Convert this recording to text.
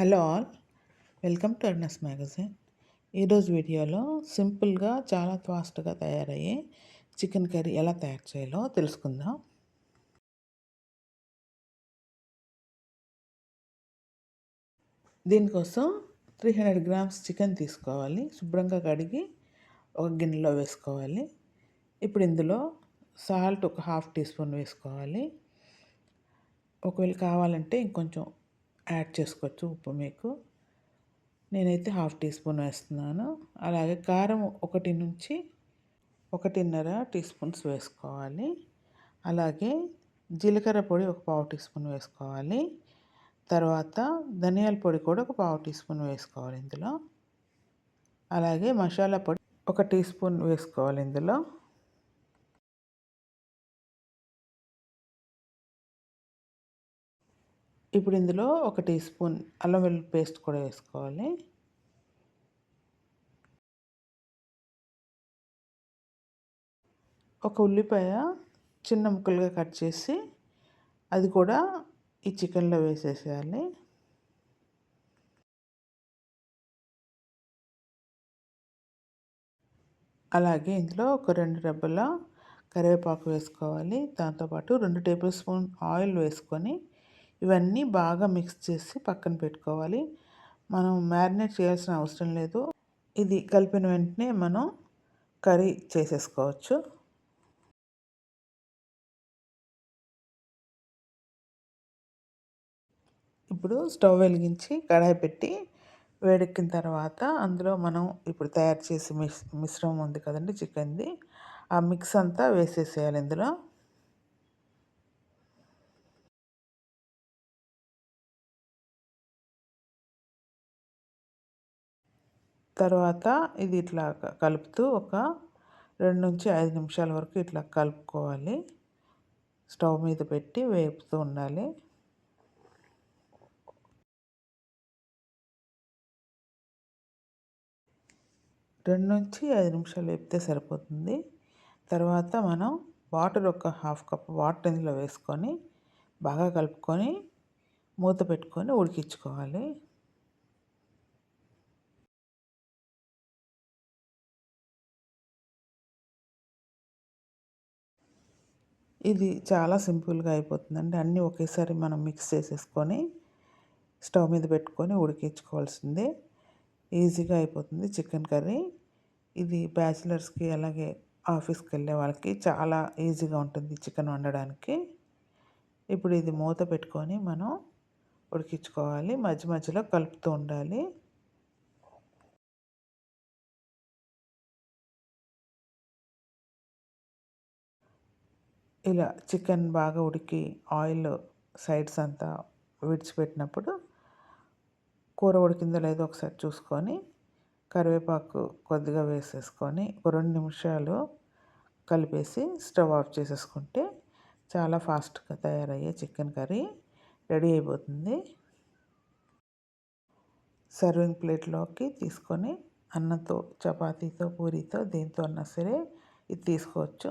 Hello all welcome to అర్నస్ magazine. ఈరోజు వీడియోలో సింపుల్గా చాలా ఫాస్ట్గా తయారయ్యే చికెన్ కర్రీ ఎలా తయారు చేయాలో తెలుసుకుందాం. దీనికోసం త్రీ హండ్రెడ్ గ్రామ్స్ చికెన్ తీసుకోవాలి. శుభ్రంగా కడిగి ఒక గిన్నెలో వేసుకోవాలి. ఇప్పుడు ఇందులో సాల్ట్ ఒక హాఫ్ టీ స్పూన్ వేసుకోవాలి. ఒకవేళ కావాలంటే ఇంకొంచెం యాడ్ చేసుకోవచ్చు ఉప్పు మీకు. నేనైతే హాఫ్ టీ స్పూన్ వేస్తున్నాను. అలాగే కారం ఒకటి నుంచి ఒకటిన్నర టీ స్పూన్స్ వేసుకోవాలి. అలాగే జీలకర్ర పొడి ఒక పావు టీ స్పూన్ వేసుకోవాలి. తర్వాత ధనియాల పొడి కూడా ఒక పావు టీ స్పూన్ వేసుకోవాలి ఇందులో. అలాగే మసాలా పొడి ఒక టీ స్పూన్ వేసుకోవాలి ఇందులో. ఇప్పుడు ఇందులో ఒక టీ స్పూన్ అల్లం వెల్లుల్లి పేస్ట్ కూడా వేసుకోవాలి. ఒక ఉల్లిపాయ చిన్న ముక్కలుగా కట్ చేసి అది కూడా ఈ చికెన్లో వేసేసేయాలి. అలాగే ఇందులో ఒక రెండు డబ్బల కరివేపాకు వేసుకోవాలి. దాంతోపాటు రెండు టేబుల్ స్పూన్ ఆయిల్ వేసుకొని ఇవన్నీ బాగా మిక్స్ చేసి పక్కన పెట్టుకోవాలి. మనం మ్యారినేట్ చేయాల్సిన అవసరం లేదు. ఇది కలిపిన వెంటనే మనం కర్రీ చేసేసుకోవచ్చు. ఇప్పుడు స్టవ్ వెలిగించి కడాయి పెట్టి వేడెక్కిన తర్వాత అందులో మనం ఇప్పుడు తయారు చేసి మిస్ మిశ్రమం ఉంది కదండి చికెన్ది. ఆ మిక్స్ అంతా వేసేసేయాలి ఇందులో. తర్వాత ఇది ఇట్లా కలుపుతూ ఒక రెండు నుంచి ఐదు నిమిషాల వరకు ఇట్లా కలుపుకోవాలి. స్టవ్ మీద పెట్టి వేపుతూ ఉండాలి. రెండు నుంచి ఐదు నిమిషాలు వేపితే సరిపోతుంది. తర్వాత మనం వాటర్ ఒక హాఫ్ కప్ వాటర్ ఇందులో వేసుకొని బాగా కలుపుకొని మూత పెట్టుకొని ఉడికించుకోవాలి. ఇది చాలా సింపుల్గా అయిపోతుందండి. అన్నీ ఒకేసారి మనం మిక్స్ చేసేసుకొని స్టవ్ మీద పెట్టుకొని ఉడికించుకోవాల్సిందే. ఈజీగా అయిపోతుంది చికెన్ కర్రీ. ఇది బ్యాచిలర్స్కి అలాగే ఆఫీస్కి వెళ్ళే వాళ్ళకి చాలా ఈజీగా ఉంటుంది చికెన్ వండడానికి. ఇప్పుడు ఇది మూత పెట్టుకొని మనం ఉడికించుకోవాలి. మధ్య మధ్యలో కలుపుతూ ఉండాలి. ఇలా చికెన్ బాగా ఉడికి ఆయిల్ సైడ్స్ అంతా విడిచిపెట్టినప్పుడు కూర ఉడికిందో లేదో ఒకసారి చూసుకొని కరివేపాకు కొద్దిగా వేసేసుకొని ఒక రెండు నిమిషాలు కలిపేసి స్టవ్ ఆఫ్ చేసేసుకుంటే చాలా ఫాస్ట్గా తయారయ్యే చికెన్ కర్రీ రెడీ అయిపోతుంది. సర్వింగ్ ప్లేట్లోకి తీసుకొని అన్నంతో చపాతీతో పూరితో దేంతో అన్నా సరే ఇది తీసుకోవచ్చు.